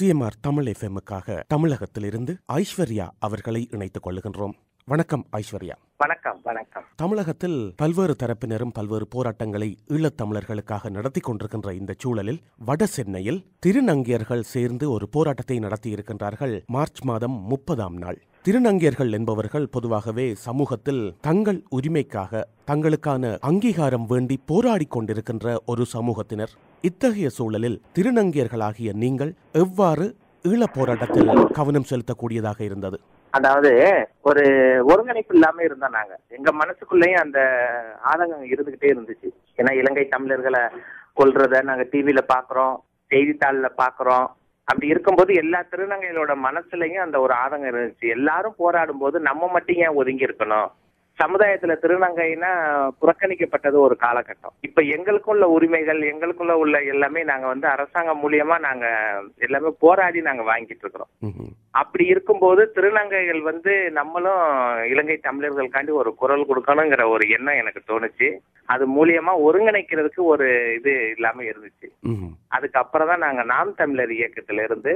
CMR Tamil எஃப்எம்முக்காக தமிழகத்திலிருந்து ஐஸ்வர்யா அவர்களை இணைத்துக் கொள்ளுகின்றோம். வணக்கம் ஐஸ்வர்யா. வணக்கம் வணக்கம். தமிழகத்தில் பல்வேறு தரப்பினரும் பல்வேறு போராட்டங்களை ஈழத் தமிழர்களுக்காக நடத்தி கொண்டிருக்கின்ற இந்த சூழலில் வட சென்னையில் திருநங்கியர்கள் சேர்ந்து ஒரு போராட்டத்தை நடத்தியிருக்கின்றார்கள் மார்ச் மாதம் முப்பதாம் நாள். திருநங்கியர்கள் என்பவர்கள் பொதுவாகவே சமூகத்தில் தங்கள் உரிமைக்காக தங்களுக்கான அங்கீகாரம் வேண்டி போராடிக் கொண்டிருக்கின்ற ஒரு சமூகத்தினர். இத்தகைய சூழலில் திருநங்கையர்களாகிய நீங்கள் எவ்வாறு ஈழப் போராட்டத்தில் கவனம் செலுத்தக்கூடியதாக இருந்தது? அதாவது ஒரு ஒருங்கிணைப்பு இல்லாம இருந்தோம் நாங்க. எங்க மனசுக்குள்ளேயும் அந்த ஆதங்கம் இருந்துகிட்டே இருந்துச்சு. ஏன்னா இலங்கை தமிழர்களை கொல்றத நாங்க டிவில பாக்குறோம் செய்தித்தாள்ல பாக்குறோம். அப்படி இருக்கும்போது எல்லா திருநங்கைகளோட மனசுலயும் அந்த ஒரு ஆதங்கம் இருந்துச்சு. எல்லாரும் போராடும் போது நம்ம மட்டும் ஏன் ஒதுங்கி இருக்கணும்? சமுதாயத்துல திருநங்கைனா புறக்கணிக்கப்பட்டது ஒரு காலகட்டம் இப்ப எங்களுக்குள்ள உரிமைகள் எங்களுக்குள்ள உள்ள எல்லாமே நாங்க வந்து அரசாங்கம் மூலியமா நாங்க எல்லாமே போராடி நாங்க வாங்கிட்டு இருக்கிறோம். அப்படி இருக்கும்போது திருநங்கைகள் வந்து நம்மளும் இலங்கை தமிழர்களுக்காண்டி ஒரு குரல் கொடுக்கணுங்கிற ஒரு எண்ணம் எனக்கு தோணுச்சு அது மூலியமா ஒருங்கிணைக்கிறதுக்கு ஒரு இது இல்லாம இருந்துச்சு. அதுக்கப்புறம் தான் நாங்க நாம் தமிழர் இயக்கத்துல இருந்து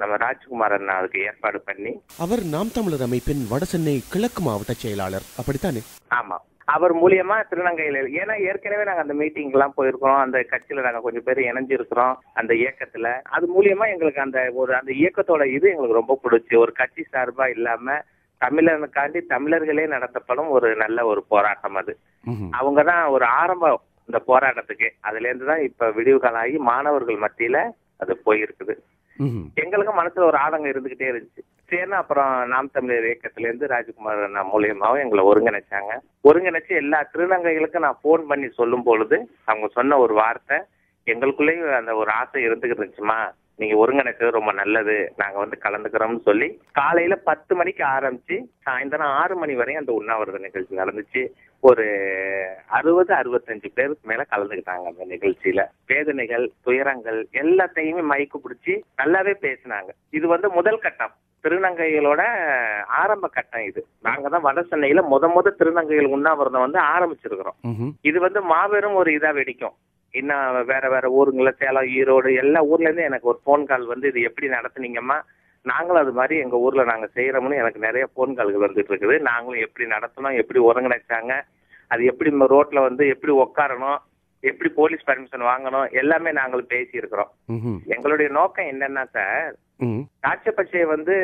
நம்ம ராஜ்குமார் அண்ணா அதுக்கு ஏற்பாடு பண்ணி அவர் நாம் தமிழர் அமைப்பின் வடசென்னை கிழக்கு மாவட்ட செயலாளர். அப்படித்தானே? ஆமா. அவர் மூலியமா திருநங்கையில ஏன்னா ஏற்கனவே நாங்க அந்த மீட்டிங் எல்லாம் போயிருக்கிறோம். அந்த கட்சியில நாங்க கொஞ்சம் பேர் இணைஞ்சிருக்கிறோம் அந்த இயக்கத்துல. அது மூலியமா எங்களுக்கு அந்த ஒரு அந்த இயக்கத்தோட இது எங்களுக்கு ரொம்ப பிடிச்சி. ஒரு கட்சி சார்பா இல்லாம தமிழனுக்காண்டி தமிழர்களே நடத்தப்படும் ஒரு நல்ல ஒரு போராட்டம் அது. ம்ஹும். அவங்க தான் ஒரு ஆரம்பம் இந்த போராட்டத்துக்கு. அதுல இருந்து தான் இப்ப விடிவு காலம் ஆகி மாணவர்கள் மத்தியில அது போயிருக்குது. எங்களுக்கும் எங்களுக்கு மனசுல ஒரு ஆதங்கம் இருந்துகிட்டே இருந்துச்சு. சரினா அப்புறம் நாம் தமிழர் இயக்கத்துல இருந்து ராஜ்குமார் அண்ணா மூலியமாவும் எங்களை ஒருங்கிணைச்சாங்க. ஒருங்கிணைச்சு எல்லா திருநங்கைகளுக்கும் நான் போன் பண்ணி சொல்லும் பொழுது அவங்க சொன்ன ஒரு வார்த்தை எங்களுக்குள்ளேயும் அந்த ஒரு ஆசை இருந்துகிட்டு இருந்துச்சுமா? நீங்க ஒருங்கிணைச்சது ரொம்ப நல்லது. நாங்க வந்து கலந்துக்கிறோம்னு சொல்லி காலையில பத்து மணிக்கு ஆரம்பிச்சு சாயந்தரம் ஆறு மணி வரையும் அந்த உண்ணாவிரத நிகழ்ச்சி நடந்துச்சு. ஒரு அறுபது அறுபத்தஞ்சு பேருக்கு மேல கலந்துக்கிட்டாங்க அந்த நிகழ்ச்சியில. வேதனைகள் துயரங்கள் எல்லாத்தையுமே மயக்கு பிடிச்சி நல்லாவே பேசினாங்க. இது வந்து முதல் கட்டம். திருநங்கைகளோட ஆரம்ப கட்டம் இது. நாங்க தான் வட சென்னையில முத முத திருநங்கைகள் உண்ணாவிரதம் வந்து ஆரம்பிச்சிருக்கிறோம். இது வந்து மாபெரும் ஒரு இதா வெடிக்கும். இன்னும் வேற வேற ஊருங்கள சேலம் ஈரோடு எல்லா ஊர்ல இருந்து எனக்கு ஒரு ஃபோன் கால் வந்து இது எப்படி நடத்துனீங்கம்மா? நாங்களும் அது மாதிரி எங்க ஊர்ல நாங்க செய்யறோம்னு எனக்கு நிறைய ஃபோன் கால்கள் வந்துட்டு இருக்குது. நாங்களும் எப்படி நடத்தணும் எப்படி ஒருங்கிணைச்சாங்க? அது எப்படி ரோட்ல வந்து எப்படி உட்காரணும் எப்படி போலீஸ் பர்மிஷன் வாங்கணும் எல்லாமே நாங்களும் பேசி இருக்கிறோம். எங்களுடைய நோக்கம் என்னன்னா சார். ராட்சபட்சையை வந்து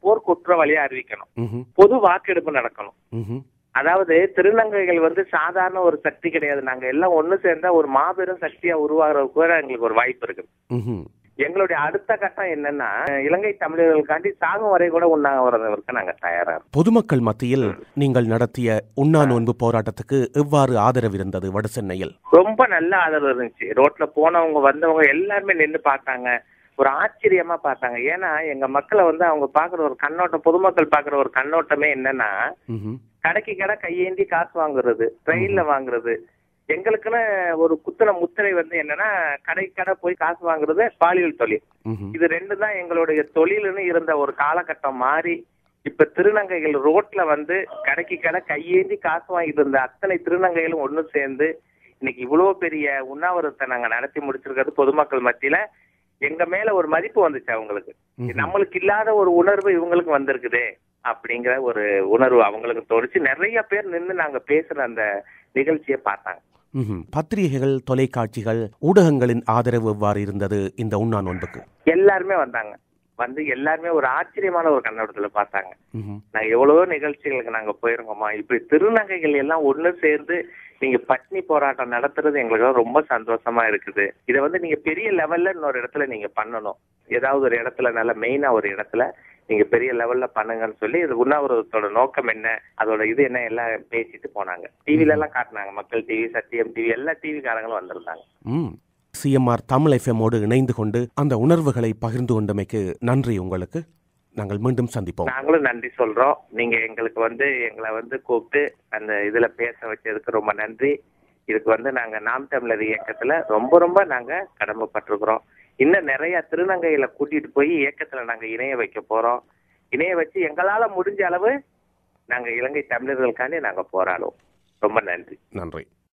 போர் குற்றவாளியா அறிவிக்கணும். பொது வாக்கெடுப்பு நடக்கணும். அதாவது திருநங்கைகள் வந்து சாதாரண ஒரு சக்தி கிடையாது நாங்க எல்லாம் ஒண்ணு சேர்ந்தா ஒரு மாபெரும் சக்தியா உருவாகிறதுக்கு கூட எங்களுக்கு ஒரு வாய்ப்பு இருக்கு. எங்களுடைய அடுத்த கட்டம் என்னன்னா இலங்கை தமிழர்களுக்காண்டி சாகும் வரை கூட உண்ணாவிரதம் நாங்க தயாரா. பொதுமக்கள் மத்தியில் நீங்கள் நடத்திய உண்ணா நோன்பு போராட்டத்துக்கு எவ்வாறு ஆதரவு இருந்தது வடசென்னையில்? ரொம்ப நல்ல ஆதரவு இருந்துச்சு. ரோட்ல போனவங்க வந்தவங்க எல்லாருமே நின்னு பார்த்தாங்க. ஒரு ஆச்சரியமா பார்த்தாங்க. ஏன்னா எங்க மக்களை வந்து அவங்க பாக்குற ஒரு கண்ணோட்டம் பொதுமக்கள் பாக்குற ஒரு கண்ணோட்டமே என்னன்னா. கடைக்கு கடை கையேந்தி காசு வாங்குறது ட்ரெயின்ல வாங்குறது எங்களுக்குன்னு ஒரு குத்துன முத்திரை வந்து என்னன்னா கடை கடை போய் காசு வாங்குறது பாலியல் தொழில். இது ரெண்டு தான் எங்களுடைய தொழில்னு இருந்த ஒரு காலகட்டம் மாறி இப்ப திருநங்கைகள் ரோட்ல வந்து கடைக்கு கடை கையேந்தி காசு வாங்கிட்டு இருந்த அத்தனை திருநங்கைகளும் ஒண்ணு சேர்ந்து இன்னைக்கு இவ்வளவு பெரிய உண்ணாவிரதத்தை நாங்க நடத்தி முடிச்சிருக்கிறது பொதுமக்கள் மத்தியில எங்க மேல ஒரு மதிப்பு வந்துச்சு அவங்களுக்கு. நம்மளுக்கு இல்லாத ஒரு உணர்வு இவங்களுக்கு வந்திருக்குதே அப்படிங்கிற ஒரு உணர்வு அவங்களுக்கு தோணுச்சு. நிறைய பேர் நின்னு நாங்க பேசுற அந்த நிகழ்ச்சியை பார்த்தாங்க. பத்திரிகைகள் தொலைக்காட்சிகள் ஊடகங்களின் ஆதரவு எவ்வாறு இருந்தது இந்த உண்ணா நோன்புக்கு? எல்லாருமே வந்தாங்க. வந்து எல்லாருமே ஒரு ஆச்சரியமான ஒரு கண்ணோட்டத்துல பார்த்தாங்க. நாங்க எவ்வளவோ நிகழ்ச்சிகளுக்கு நாங்க போயிருக்கோமா இப்படி திருநங்கைகள் எல்லாம் ஒண்ணு சேர்ந்து நீங்க பட்னி போராட்டம் நடத்துறது எங்களுக்கு ரொம்ப சந்தோஷமா இருக்குது. இதை வந்து நீங்க பெரிய லெவல்ல இன்னொரு இடத்துல நீங்க பண்ணணும். ஏதாவது ஒரு இடத்துல நல்ல மெயினா ஒரு இடத்துல நீங்க பெரிய லெவல்ல பண்ணுங்கன்னு சொல்லி இது உண்ணாவிரதத்தோட நோக்கம் என்ன அதோட இது என்ன எல்லாம் பேசிட்டு போனாங்க. டிவில எல்லாம் காட்டினாங்க மக்கள் டிவி சத்தியம் டிவி எல்லா டிவி காரங்களும் வந்திருந்தாங்க. சிஎம்ஆர் தமிழ் எஃப்எம்மோடு இணைந்து கொண்டு அந்த உணர்வுகளை பகிர்ந்து கொண்டமைக்கு நன்றி உங்களுக்கு. நாங்கள் மீண்டும் சந்திப்போம். நாங்களும் நன்றி சொல்றோம். நீங்க எங்களுக்கு வந்து எங்களை வந்து கூப்பிட்டு அந்த இதுல பேச வச்சதுக்கு ரொம்ப நன்றி. இதுக்கு வந்து நாங்க நாம் தமிழர் இயக்கத்துல ரொம்ப ரொம்ப நாங்க கடமைப்பட்டிருக்கிறோம். இன்னும் நிறைய திருநங்கைகளை கூட்டிட்டு போய் இயக்கத்துல நாங்க இணைய வைக்க போறோம். இணைய வச்சு எங்களால முடிஞ்ச அளவு நாங்க இலங்கை தமிழர்களுக்காண்டி நாங்க போராடுவோம். ரொம்ப நன்றி. நன்றி.